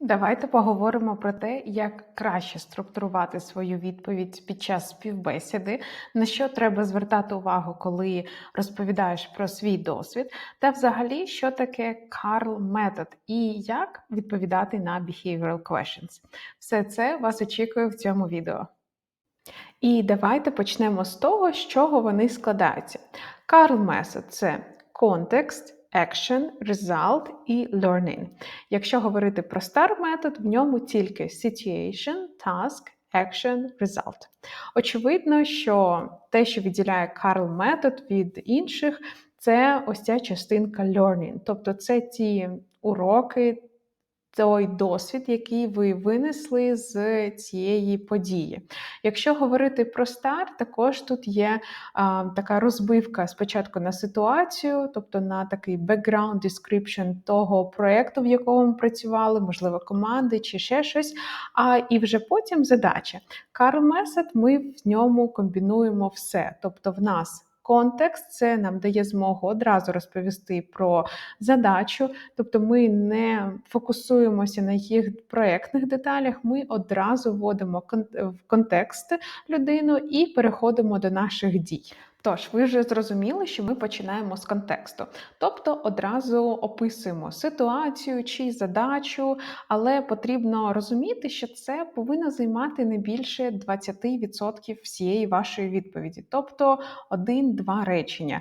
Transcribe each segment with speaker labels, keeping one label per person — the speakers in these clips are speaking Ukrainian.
Speaker 1: Давайте поговоримо про те, як краще структурувати свою відповідь під час співбесіди, на що треба звертати увагу, коли розповідаєш про свій досвід, та взагалі, що таке Карл метод і як відповідати на behavioral questions. Все це вас очікує в цьому відео. І давайте почнемо з того, з чого вони складаються. Карл метод це контекст. Action, result і learning. Якщо говорити про STAR метод, в ньому тільки situation, task, action, result. Очевидно, що те, що відділяє Карл метод від інших, це ось ця частинка learning. Тобто це ті уроки, той досвід, який ви винесли з цієї події. Якщо говорити про старт, також тут є а, така розбивка спочатку на ситуацію, тобто на такий background description того проєкту, в якому ми працювали, можливо, команди чи ще щось. А і вже потім задача. Карл Месет, ми в ньому комбінуємо все. Тобто, в нас Контекст це нам дає змогу одразу розповісти про задачу, тобто ми не фокусуємося на їх проектних деталях, ми одразу вводимо в контекст людину і переходимо до наших дій. Тож, ви вже зрозуміли, що ми починаємо з контексту, тобто одразу описуємо ситуацію чи задачу, але потрібно розуміти, що це повинно займати не більше 20% всієї вашої відповіді, тобто один-два речення.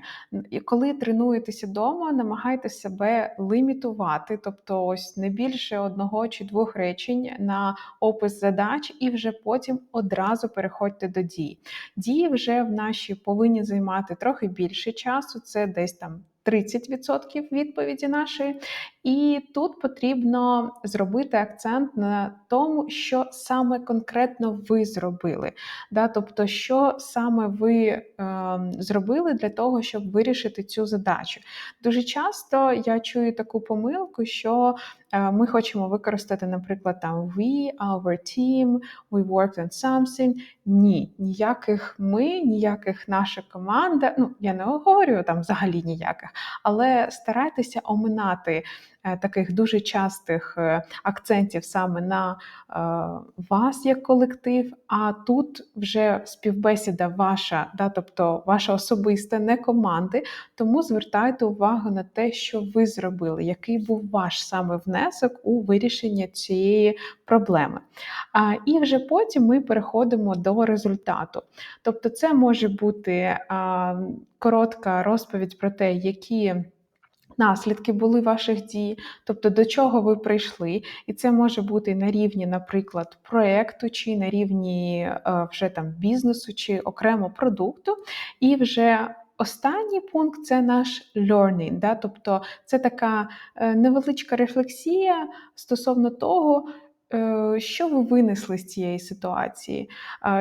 Speaker 1: І коли тренуєтеся вдома, намагайтеся себе лімітувати, тобто ось не більше одного чи двох речень на опис задач, і вже потім одразу переходьте до дій. Дії вже в нашій повинні займати трохи більше часу, це десь там 30% відповіді нашої. І тут потрібно зробити акцент на тому, що саме конкретно ви зробили. Да? Тобто, що саме ви е, зробили для того, щоб вирішити цю задачу. Дуже часто я чую таку помилку, що е, ми хочемо використати, наприклад, там we, our team, we worked on something. Ні, ніяких ми, ніяких наша команда. Ну, я не говорю там взагалі ніяких, але старайтеся оминати таких дуже частих е, акцентів саме на е, вас як колектив, а тут вже співбесіда ваша, да, тобто ваша особиста, не команди. Тому звертайте увагу на те, що ви зробили, який був ваш саме внесок у вирішення цієї проблеми. І вже потім ми переходимо до результату. Тобто, це може бути коротка розповідь про те, які наслідки були ваших дій, тобто до чого ви прийшли, і це може бути на рівні, наприклад, проекту, чи на рівні е, вже там бізнесу, чи окремо продукту, і вже Останній пункт це наш learning, да? тобто це така е, невеличка рефлексія стосовно того, що ви винесли з цієї ситуації?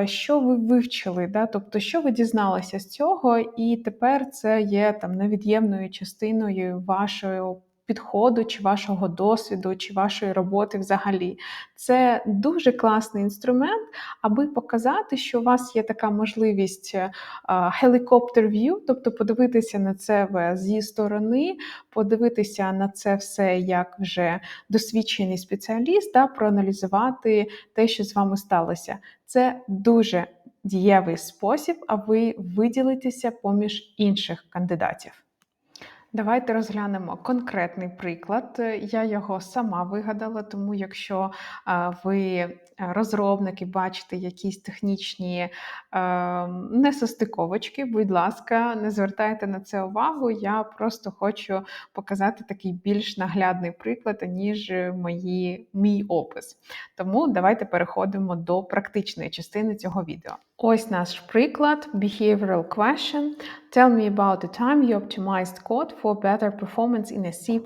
Speaker 1: Що ви вивчили? Да? Тобто, що ви дізналися з цього, і тепер це є там невід'ємною частиною вашої підходу, чи вашого досвіду, чи вашої роботи взагалі. Це дуже класний інструмент, аби показати, що у вас є така можливість helicopter view, тобто подивитися на це зі сторони, подивитися на це все як вже досвідчений спеціаліст, та проаналізувати те, що з вами сталося. Це дуже дієвий спосіб, аби виділитися поміж інших кандидатів. Давайте розглянемо конкретний приклад. Я його сама вигадала, тому якщо ви розробники бачите якісь технічні несостиковочки, будь ласка, не звертайте на це увагу. Я просто хочу показати такий більш наглядний приклад, ніж мої, мій опис. Тому давайте переходимо до практичної частини цього відео. Ось наш приклад: behavioral question. Tell me about the time you optimized code for better performance in a C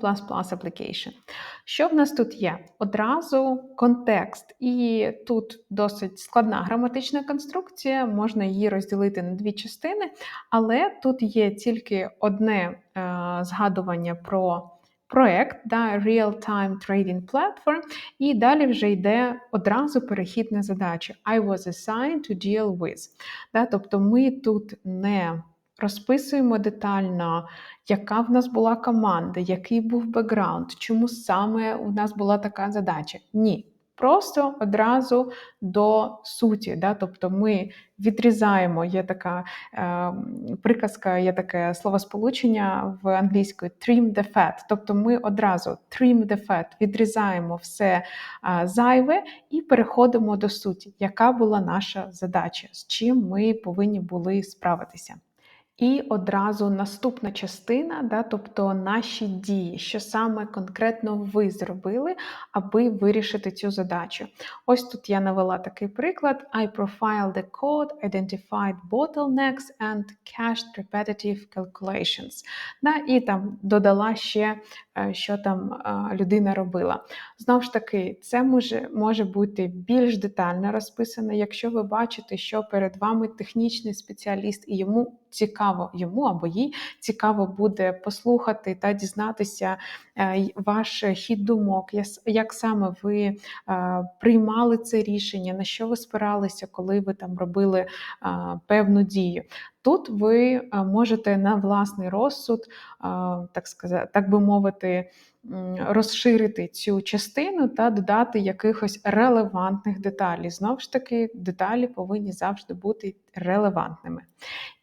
Speaker 1: application. Що в нас тут є? Одразу контекст, і тут досить складна граматична конструкція, можна її розділити на дві частини, але тут є тільки одне е, згадування про проект, да, Real-Time Trading Platform, і далі вже йде одразу перехід на задачу I was assigned to deal with. Да, Тобто ми тут не Розписуємо детально, яка в нас була команда, який був бекграунд, чому саме у нас була така задача. Ні. Просто одразу до суті. Да? Тобто ми відрізаємо, є така е, приказка, є таке словосполучення в англійської trim the fat. Тобто ми одразу trim the fat, відрізаємо все е, зайве і переходимо до суті, яка була наша задача, з чим ми повинні були справитися. І одразу наступна частина, да, тобто наші дії, що саме конкретно ви зробили, аби вирішити цю задачу. Ось тут я навела такий приклад: I profiled the code, identified bottlenecks and cached repetitive calculations. Да, І там додала ще, е, що там е, людина робила. Знову ж таки, це може, може бути більш детально розписано, якщо ви бачите, що перед вами технічний спеціаліст і йому цікаво йому або їй цікаво буде послухати та дізнатися е, ваш хід думок, як саме ви е, приймали це рішення, на що ви спиралися, коли ви там робили е, певну дію. Тут ви можете на власний розсуд, так сказати, так би мовити, розширити цю частину та додати якихось релевантних деталей. Знову ж таки, деталі повинні завжди бути релевантними.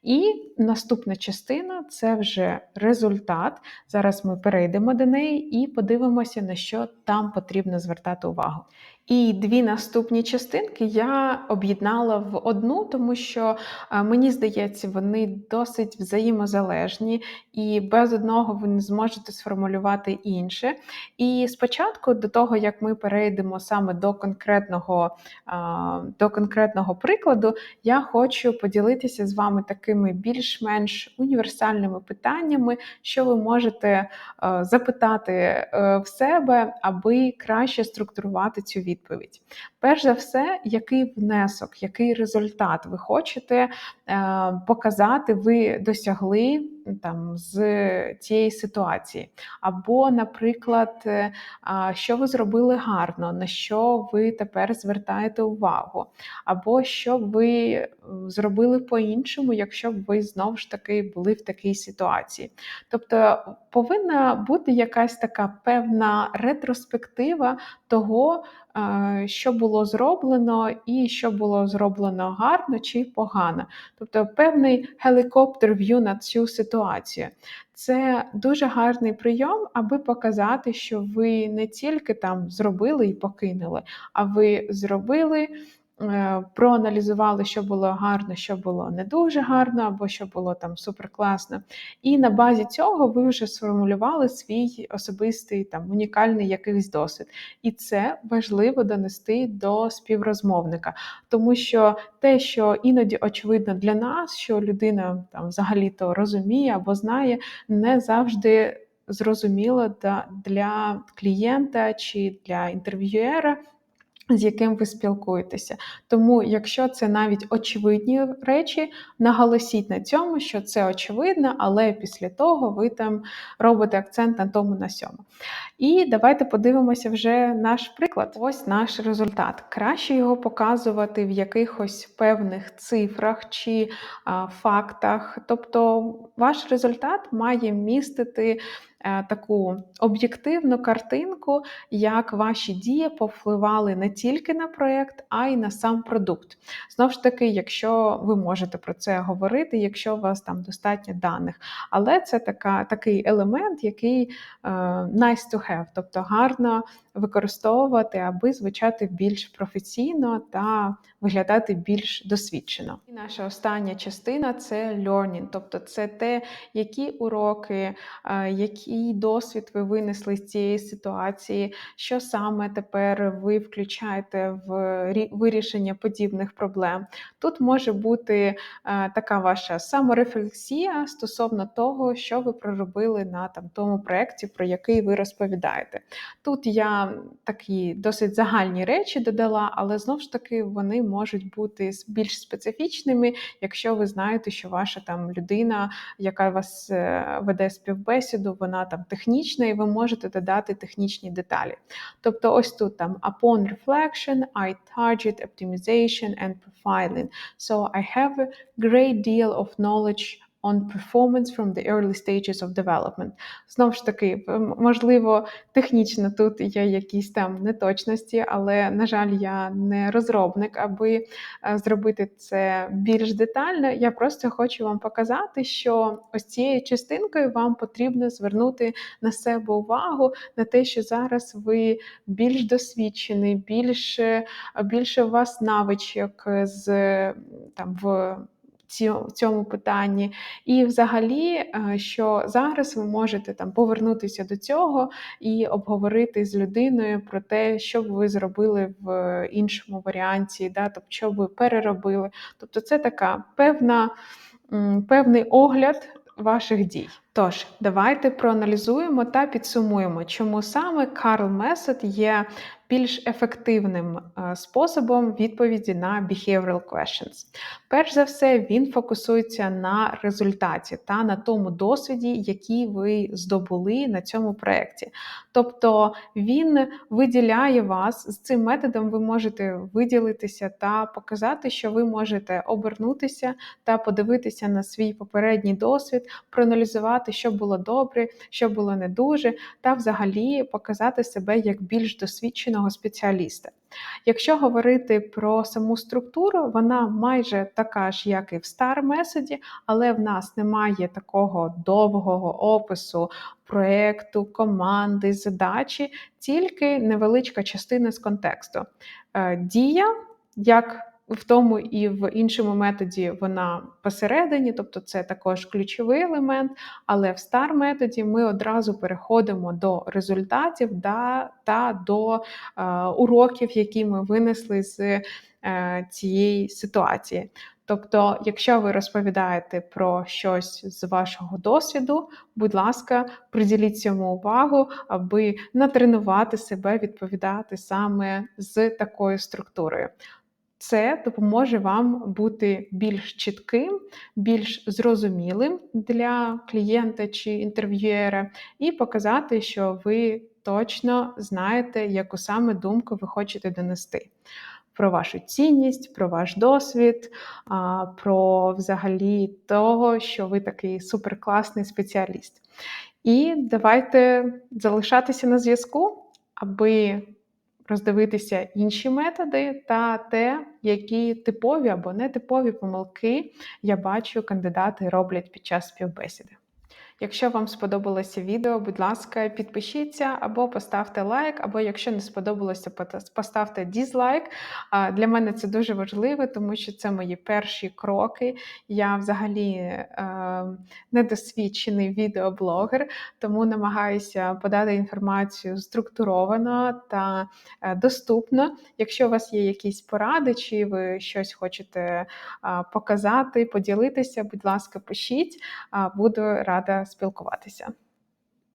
Speaker 1: І наступна частина це вже результат. Зараз ми перейдемо до неї і подивимося, на що там потрібно звертати увагу. І дві наступні частинки я об'єднала в одну, тому що мені здається, вони досить взаємозалежні, і без одного ви не зможете сформулювати інше. І спочатку, до того як ми перейдемо саме до конкретного, до конкретного прикладу, я хочу поділитися з вами такими більш-менш універсальними питаннями, що ви можете запитати е, в себе, аби краще структурувати цю відповідь відповідь. Перш за все, який внесок, який результат ви хочете е, показати, ви досягли там з цієї ситуації. Або, наприклад, е, що ви зробили гарно, на що ви тепер звертаєте увагу, або що ви зробили по-іншому, якщо б ви знову ж таки були в такій ситуації. Тобто повинна бути якась така певна ретроспектива того, що було зроблено, і що було зроблено гарно чи погано. Тобто певний гелікоптер в'ю на цю ситуацію. Це дуже гарний прийом, аби показати, що ви не тільки там зробили і покинули, а ви зробили. Е, проаналізували, що було гарно, що було не дуже гарно, або що було там суперкласно. І на базі цього ви вже сформулювали свій особистий там унікальний якийсь досвід. І це важливо донести до співрозмовника, тому що те, що іноді очевидно для нас, що людина там взагалі-то розуміє або знає, не завжди зрозуміло для клієнта чи для інтерв'юера з яким ви спілкуєтеся. Тому, якщо це навіть очевидні речі, наголосіть на цьому, що це очевидно, але після того ви там робите акцент на тому на сьому. І давайте подивимося вже наш приклад. Ось наш результат. Краще його показувати в якихось певних цифрах чи а, фактах. Тобто, ваш результат має містити. Е, таку об'єктивну картинку, як ваші дії повпливали не тільки на проєкт, а й на сам продукт. Знову ж таки, якщо ви можете про це говорити, якщо у вас там достатньо даних. Але це така, такий елемент, який uh, nice to have, тобто гарно використовувати, аби звучати більш професійно та виглядати більш досвідчено. І наша остання частина це learning, тобто це те, які уроки, який досвід ви винесли з цієї ситуації, що саме тепер ви включаєте в вирішення подібних проблем. Тут може бути така ваша саморефлексія стосовно того, що ви проробили на там тому проєкті, про який ви розповідаєте. Тут я такі досить загальні речі додала, але знову ж таки вони можуть бути більш специфічними, якщо ви знаєте, що ваша там людина, яка вас е, веде співбесіду, вона там технічна, і ви можете додати технічні деталі. Тобто, ось тут там upon reflection, I target optimization and profiling. So I have a great deal of knowledge on performance from the early stages of development. Знову ж таки, можливо, технічно тут є якісь там неточності, але, на жаль, я не розробник, аби е, зробити це більш детально. Я просто хочу вам показати, що ось цією частинкою вам потрібно звернути на себе увагу на те, що зараз ви більш досвідчений, більше, більше у вас навичок з там в ці- цьому питанні. І взагалі, е, що зараз ви можете там повернутися до цього і обговорити з людиною про те, що б ви зробили в іншому варіанті, да? тобто, що б ви переробили. Тобто, це така певна, певний огляд ваших дій. Тож, давайте проаналізуємо та підсумуємо, чому саме Carl Method є більш ефективним е, способом відповіді на behavioral questions. Перш за все, він фокусується на результаті та на тому досвіді, який ви здобули на цьому проєкті. Тобто він виділяє вас з цим методом, ви можете виділитися та показати, що ви можете обернутися та подивитися на свій попередній досвід, проаналізувати, що було добре, що було не дуже, та взагалі показати себе як більш досвідченого спеціаліста. Якщо говорити про саму структуру, вона майже така ж, як і в Star Method, але в нас немає такого довгого опису проєкту, команди, задачі, тільки невеличка частина з контексту. Е, Дія, як в тому і в іншому методі вона посередині, тобто це також ключовий елемент. Але в Star методі ми одразу переходимо до результатів да, та до е, уроків, які ми винесли з е, цієї ситуації. Тобто, якщо ви розповідаєте про щось з вашого досвіду, будь ласка, приділіть цьому увагу, аби натренувати себе відповідати саме з такою структурою. Це допоможе вам бути більш чітким, більш зрозумілим для клієнта чи інтерв'юера, і показати, що ви точно знаєте, яку саме думку ви хочете донести. Про вашу цінність, про ваш досвід, про взагалі того, що ви такий суперкласний спеціаліст. І давайте залишатися на зв'язку, аби роздивитися інші методи та те, які типові або нетипові помилки я бачу, кандидати роблять під час співбесіди. Якщо вам сподобалося відео, будь ласка, підпишіться або поставте лайк, або якщо не сподобалося, поставте дізлайк. Для мене це дуже важливо, тому що це мої перші кроки. Я взагалі е, недосвідчений відеоблогер, тому намагаюся подати інформацію структуровано та е, доступно. Якщо у вас є якісь поради, чи ви щось хочете показати, поділитися, будь ласка, пишіть, буду рада спілкуватися.